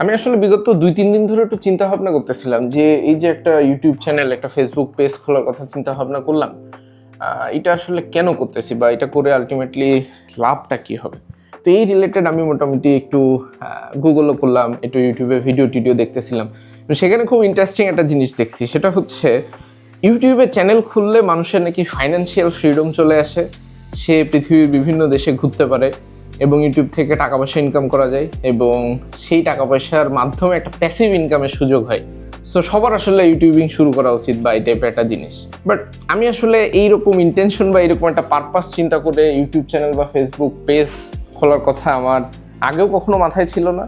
আমি আসলে বিগত দুই, তিন দিন ধরে একটু চিন্তা ভাবনা করতেছিলাম যে এই যে একটা ইউটিউব চ্যানেল একটা ফেসবুক পেজ খোলার কথা চিন্তা ভাবনা করলাম এটা আসলে কেন করতেছি বা এটা করে আলটিমেটলি লাভটা কি হবে? তো এই রিলেটেড আমি মোটামুটি একটু গুগলও করলাম, একটু ইউটিউবে ভিডিও টিডিও দেখতেছিলাম। সেখানে খুব ইন্টারেস্টিং একটা জিনিস দেখছি, সেটা হচ্ছে ইউটিউবে চ্যানেল খুললে মানুষের নাকি ফাইন্যান্সিয়াল ফ্রিডম চলে আসে। সে পৃথিবীর বিভিন্ন দেশে ঘুরতে পারে। এবং ইউটিউব থেকে টাকা পয়সা ইনকাম করা যায় এবং সেই টাকা পয়সার মাধ্যমে একটা প্যাসিভ ইনকামের সুযোগ হয়। সো সবার আসলে ইউটিউবিং শুরু করা উচিত বা এই টাইপের একটা জিনিস। বাট আমি আসলে এইরকম ইন্টেনশন বা এরকম একটা পারপাস চিন্তা করে ইউটিউব চ্যানেল বা ফেসবুক পেজ খোলার কথা আমার আগেও কখনো মাথায় ছিল না।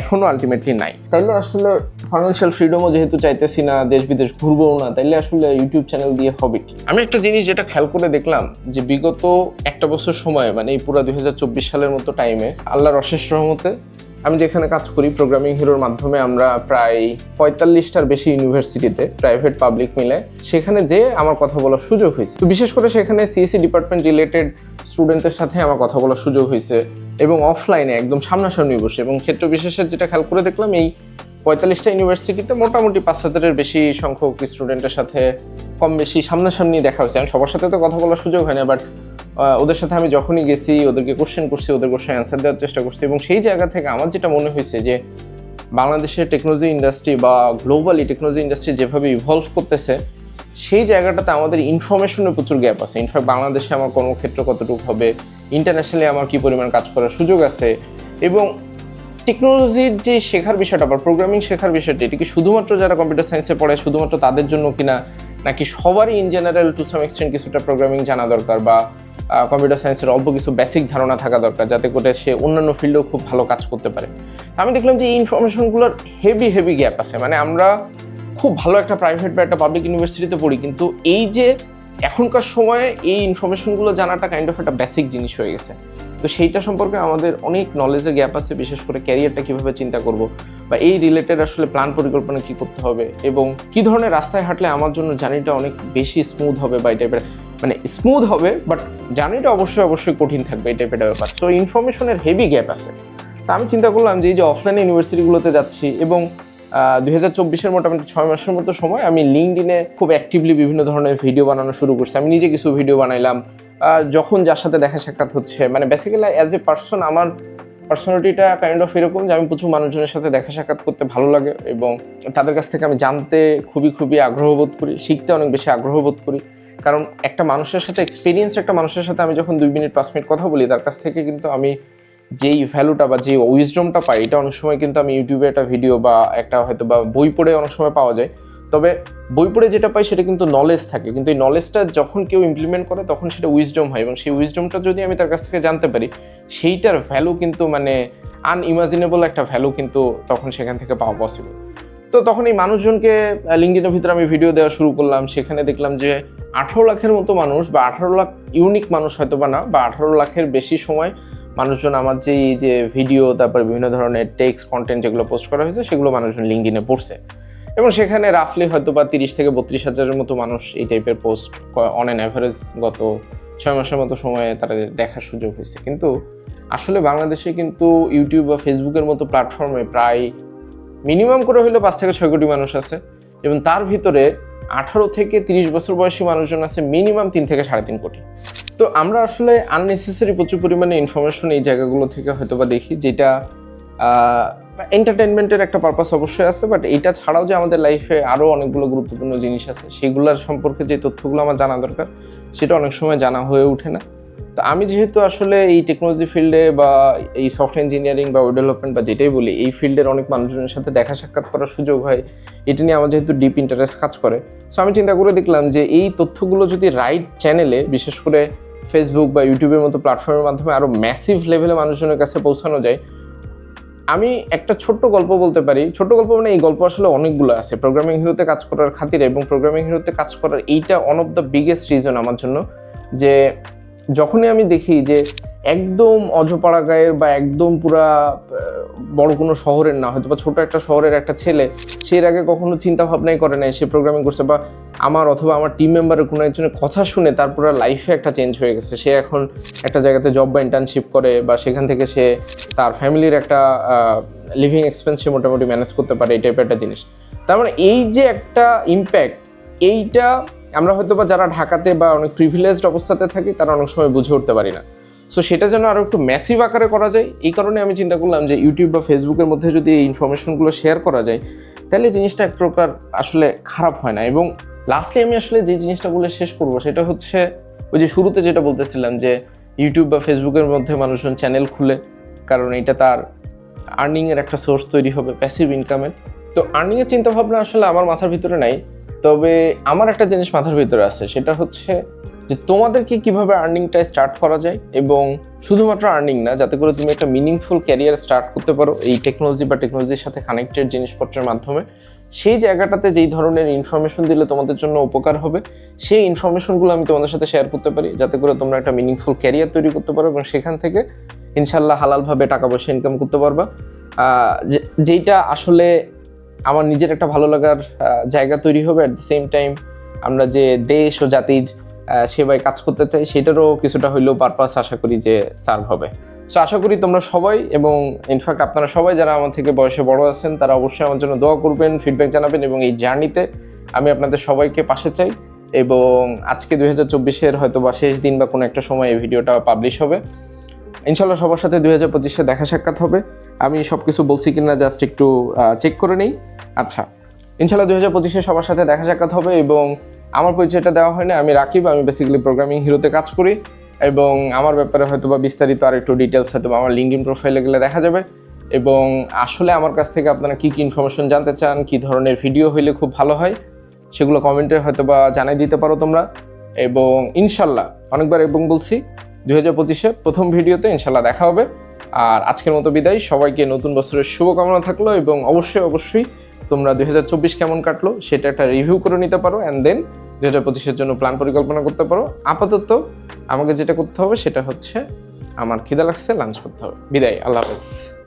এখনও আলটিমেটলি নাই। তাইলে আসলে ফাইন্যান্সিয়াল ফ্রিডমও যেহেতু চাইতেছি না দেশ বিদেশ ঘুরবো না তাইলে আসলে ইউটিউব চ্যানেল দিয়ে হবে কি? আমি একটা জিনিস যেটা খেয়াল করে দেখলাম যে বিগত একটা বছর সময় মানে এই পুরো দুই সালের মতো টাইমে আল্লাহর অশেষ রহমতে আমি যেখানে কাজ করি প্রোগ্রামিং হিরোর মাধ্যমে আমরা প্রায় পঁয়তাল্লিশটার বেশি ইউনিভার্সিটিতে প্রাইভেট পাবলিক মিলে সেখানে যে আমার কথা বলার সুযোগ হয়েছে। তো বিশেষ করে সেখানে সিএসসি ডিপার্টমেন্ট রিলেটেড স্টুডেন্টের সাথে আমার কথা বলার সুযোগ হয়েছে। এবং অফলাইনে একদম সামনাসামনি বসে। এবং ক্ষেত্র বিশেষের যেটা খেয়াল করে দেখলাম, এই পঁয়তাল্লিশটা ইউনিভার্সিটিতে মোটামুটি পাঁচ হাজারের বেশি সংখ্যক স্টুডেন্টের সাথে কম বেশি সামনাসামনি দেখা হয়েছে। আমি সবার সাথে তো কথা বলার সুযোগ হয় না বাট ওদের সাথে আমি যখনই গেছি, ওদেরকে কোশ্চেন করছি, ওদের কোশ্চেন অ্যান্সার দেওয়ার চেষ্টা করছি। এবং সেই জায়গা থেকে আমার যেটা মনে হয়েছে যে, বাংলাদেশের টেকনোলজি ইন্ডাস্ট্রি বা গ্লোবালি টেকনোলজি ইন্ডাস্ট্রি যেভাবে ইভলভ করতেছে সেই জায়গাটাতে আমাদের ইনফরমেশনের প্রচুর গ্যাপ আছে। ইনফ্যাক্ট বাংলাদেশে আমার কর্মক্ষেত্র কতটুকু হবে ইন্টারন্যাশনালি আমার কী পরিমাণ কাজ করার সুযোগ আছে এবং টেকনোলজির যে শেখার বিষয়টা বা প্রোগ্রামিং শেখার বিষয়টা, এটা কি শুধুমাত্র যারা কম্পিউটার সায়েন্সে পড়ে, শুধুমাত্র তাদের জন্য কিনা, নাকি সবারই in general to some extent কিছুটা প্রোগ্রামিং জানা দরকার বা কম্পিউটার সায়েন্সের অল্প কিছু বেসিক ধারণা থাকা দরকার, যাতে করে সে অন্যান্য ফিল্ডেও খুব ভালো কাজ করতে পারে। আমি দেখলাম যে এই ইনফরমেশনগুলোর হেভি হেভি গ্যাপ আছে। মানে আমরা খুব ভালো একটা প্রাইভেট বা একটা পাবলিক ইউনিভার্সিটিতে পড়ি, কিন্তু এই যে এখনকার সময়ে এই ইনফরমেশনগুলো জানাটা কাইন্ড অফ একটা বেসিক জিনিস হয়ে গেছে। তো সেইটা সম্পর্কে আমাদের অনেক নলেজের গ্যাপ আছে, বিশেষ করে ক্যারিয়ারটা কীভাবে চিন্তা করব বা এই রিলেটেড আসলে প্ল্যান পরিকল্পনা কি করতে হবে এবং কি ধরনের রাস্তায় হাঁটলে আমার জন্য জার্নিটা অনেক বেশি স্মুথ হবে বা এই টাইপের মানে স্মুথ হবে বাট জার্নিটা অবশ্যই অবশ্যই কঠিন থাকবে এই টাইপের ব্যাপার। তো ইনফরমেশনের হেভি গ্যাপ আছে। তা আমি চিন্তা করলাম যে এই যে অফলাইন ইউনিভার্সিটিগুলোতে যাচ্ছি এবং দুই হাজার চব্বিশের মোটামুটি ছয় মাসের মতো সময় আমি লিঙ্কডিনে খুব অ্যাক্টিভলি বিভিন্ন ধরনের ভিডিও বানানো শুরু করছি। আমি নিজে কিছু ভিডিও বানাইলাম। যখন যার সাথে দেখা সাক্ষাৎ হচ্ছে মানে বেসিক্যালি অ্যাজ এ পার্সন আমার পার্সোনালিটিটা কাইন্ড অফ এরকম যে আমি প্রচুর মানুষজনের সাথে দেখা সাক্ষাৎ করতে ভালো লাগে এবং তাদের কাছ থেকে আমি জানতে খুবই খুবই আগ্রহ বোধ করি, শিখতে অনেক বেশি আগ্রহ বোধ করি। কারণ একটা মানুষের সাথে এক্সপিরিয়েন্স একটা মানুষের সাথে আমি যখন দুই মিনিট, পাঁচ মিনিট কথা বলি, তার কাছ থেকে কিন্তু আমি যেই ভ্যালুটা বা যে উইজডমটা পাই, এটা অনেক সময় কিন্তু আমি ইউটিউবে একটা ভিডিও বা একটা হয়তো বা বই পড়ে অনেক সময় পাওয়া যায়। তবে বই পড়ে যেটা পাই, সেটা কিন্তু নলেজ থাকে। কিন্তু এই নলেজটা যখন কেউ ইমপ্লিমেন্ট করে, তখন সেটা উইজডম হয় এবং সেই উইজডমটা যদি আমি তার কাছ থেকে জানতে পারি, সেইটার ভ্যালু কিন্তু মানে আনইমাজিনেবল একটা ভ্যালু কিন্তু তখন সেখান থেকে পাওয়া পসিবল তো তখন এই মানুষজনকে লিঙ্গিনের ভিতরে আমি ভিডিও দেওয়া শুরু করলাম। সেখানে দেখলাম যে আঠারো লাখের মতো মানুষ বা আঠারো লাখ ইউনিক মানুষ হয়তো বা না, বা আঠারো লাখের বেশি সময় মানুষজন আমার যে এই যে ভিডিও তারপরে বিভিন্ন ধরনের টেক্সট কন্টেন্ট যেগুলো পোস্ট করা হয়েছে, সেগুলো মানুষজন লিঙ্কডিনে পড়ছে। এবং সেখানে রাফলি হয়তো বা তিরিশ থেকে বত্রিশ হাজারের মতো মানুষ এই টাইপের পোস্ট অন অ্যান অ্যাভারেজ গত ছয় মাসের মতো সময়ে তারা দেখার সুযোগ হয়েছে। কিন্তু আসলে বাংলাদেশে কিন্তু ইউটিউব বা ফেসবুকের মতো প্ল্যাটফর্মে প্রায় মিনিমাম করে হইলেও পাঁচ থেকে ছয় কোটি মানুষ আছে। এবং তার ভিতরে আঠারো থেকে তিরিশ বছর বয়সী মানুষজন আছে মিনিমাম তিন থেকে সাড়ে তিন কোটি। তো আমরা আসলে আননেসেসারি প্রচুর পরিমাণে ইনফরমেশন এই জায়গাগুলো থেকে হয়তো বা দেখি, যেটা এন্টারটেনমেন্টের একটা পারপাস অবশ্যই আছে বাট এটা ছাড়াও যে আমাদের লাইফে আরও অনেকগুলো গুরুত্বপূর্ণ জিনিস আছে, সেগুলোর সম্পর্কে যে তথ্যগুলো আমার জানা দরকার, সেটা অনেক সময় জানা হয়ে ওঠে না। তো আমি যেহেতু আসলে এই টেকনোলজি ফিল্ডে বা এই সফটওয়্যার ইঞ্জিনিয়ারিং বা ওয়েব ডেভেলপমেন্ট বা যেটাই বলি, এই ফিল্ডের অনেক মানুষজনের সাথে দেখা সাক্ষাৎ করার সুযোগ হয়, এটা নিয়ে আমার যেহেতু ডিপ ইন্টারেস্ট কাজ করে। সো আমি চিন্তা করে দেখলাম যে এই তথ্যগুলো যদি রাইট চ্যানেলে বিশেষ করে ফেসবুক বা ইউটিউবের মতো প্ল্যাটফর্মের মাধ্যমে আরও ম্যাসিভ লেভেলে মানুষজনের কাছে পৌঁছানো যায়। আমি একটা ছোট্ট গল্প বলতে পারি। ছোট গল্প মানে এই গল্প আসলে অনেকগুলো আছে। প্রোগ্রামিং হিরোতে কাজ করার খাতিরে এবং প্রোগ্রামিং হিরোতে কাজ করার এইটা one of the biggest reason আমার জন্য যে যখনই আমি দেখি যে একদম অজপাড়া গায়ের বা একদম পুরা বড় কোনো শহরের না, হয়তো বা ছোটো একটা শহরের একটা ছেলে, সে এর আগে কখনো চিন্তা ভাবনাই করে নাই, সে প্রোগ্রামিং করছে বা আমার অথবা আমার টিম মেম্বারের কোনো একজনের কথা শুনে তার পুরো লাইফে একটা চেঞ্জ হয়ে গেছে। সে এখন একটা জায়গাতে জব বা ইন্টার্নশিপ করে বা সেখান থেকে সে তার ফ্যামিলির একটা লিভিং এক্সপেন্স সে মোটামুটি ম্যানেজ করতে পারে, এই টাইপের একটা জিনিস। তার মানে এই যে একটা ইম্প্যাক্ট এইটা আমরা হয়তো বা যারা ঢাকাতে বা অনেক প্রিভিলেজড অবস্থাতে থাকি, তারা অনেক সময় বুঝে উঠতে পারি না। সো সেটা যেন আরও একটু ম্যাসিভ আকারে করা যায়, এই কারণে আমি চিন্তা করলাম যে ইউটিউব বা ফেসবুকের মধ্যে যদি এই ইনফরমেশনগুলো শেয়ার করা যায়, তাহলে জিনিসটা এক প্রকার আসলে খারাপ হয় না। এবং লাস্টলি আমি আসলে যে জিনিসটা বলে শেষ করব, সেটা হচ্ছে ওই যে শুরুতে যেটা বলতেছিলাম যে ইউটিউব বা ফেসবুকের মধ্যে মানুষজন চ্যানেল খুলে, কারণ এটা তার আর্নিংয়ের একটা সোর্স তৈরি হবে প্যাসিভ ইনকামের তো আর্নিংয়ের চিন্তাভাবনা আসলে আমার মাথার ভিতরে নাই। তবে আমার একটা জিনিস মাথার ভিতরে আছে, সেটা হচ্ছে যে তোমাদেরকে কীভাবে আর্নিংটা স্টার্ট করা যায় এবং শুধুমাত্র আর্নিং না, যাতে করে তুমি একটা মিনিংফুল ক্যারিয়ার স্টার্ট করতে পারো এই টেকনোলজি বা টেকনোলজির সাথে কানেক্টেড জিনিসপত্রের মাধ্যমে। সেই জায়গাটাতে যেই ধরনের ইনফরমেশন দিলে তোমাদের জন্য উপকার হবে, সেই ইনফরমেশনগুলো আমি তোমাদের সাথে শেয়ার করতে পারি, যাতে করে তোমরা একটা মিনিংফুল ক্যারিয়ার তৈরি করতে পারো এবং সেখান থেকে ইনশাল্লাহ হালালভাবে টাকা পয়সা ইনকাম করতে পারবা। যেইটা আসলে আমার নিজের একটা ভালো লাগার জায়গা তৈরি হবে। অ্যাট দ্য সেম টাইম আমরা যে দেশ ও জাতির সেবায় কাজ করতে চাই, সেটারও কিছুটা হইলেও পারপাস আশা করি যে সার্ভ হবে। সো আশা করি তোমরা সবাই এবং ইনফ্যাক্ট আপনারা সবাই যারা আমার থেকে বয়সে বড় আছেন, তারা অবশ্যই আমার জন্য দোয়া করবেন ফিডব্যাক জানাবেন এবং এই জার্নিতে আমি আপনাদের সবাইকে পাশে চাই এবং আজকে দুই হাজার চব্বিশের হয়তো বা শেষ দিন বা কোনো একটা সময় এই ভিডিওটা পাবলিশ হবে। ইনশাল্লাহ সবার সাথে দুই হাজার পঁচিশে দেখা সাক্ষাৎ হবে। আমি সব কিছু বলছি কিনা জাস্ট একটু চেক করে নিই। আচ্ছা ইনশাল্লাহ দুই হাজার পঁচিশে সবার সাথে দেখা সাক্ষাৎ হবে এবং আমার পরিচয়টা দেওয়া হয় না, আমি রাকিব, আমি বেসিক্যালি প্রোগ্রামিং হিরোতে কাজ করি এবং আমার ব্যাপারে হয়তো বা বিস্তারিত আর একটু ডিটেলস হয়তো বা আমার লিঙ্কডিন প্রোফাইলে গেলে দেখা যাবে এবং আসলে আমার কাছ থেকে আপনারা কী কী ইনফরমেশন জানতে চান, কী ধরনের ভিডিও হইলে খুব ভালো হয়, সেগুলো কমেন্টে হয়তো বা জানাই দিতে পারো তোমরা। এবং ইনশাল্লাহ অনেকবার এবং বলছি দু হাজার পঁচিশে প্রথম ভিডিওতে ইনশাল্লাহ দেখা হবে। আর আজকের মতো বিদায়। সবাইকে নতুন বছরের শুভকামনা থাকল এবং অবশ্যই অবশ্যই তোমরা দুই হাজার চব্বিশ কেমন কাটলো সেটা একটা রিভিউ করে নিতে পারো অ্যান্ড দেন দুই হাজার পঁচিশের জন্য প্ল্যান পরিকল্পনা করতে পারো। আপাতত আমাকে যেটা করতে হবে সেটা হচ্ছে, আমার খিদা লাগছে লাঞ্চ করতে হবে। বিদায়, আল্লাহ হাফেজ।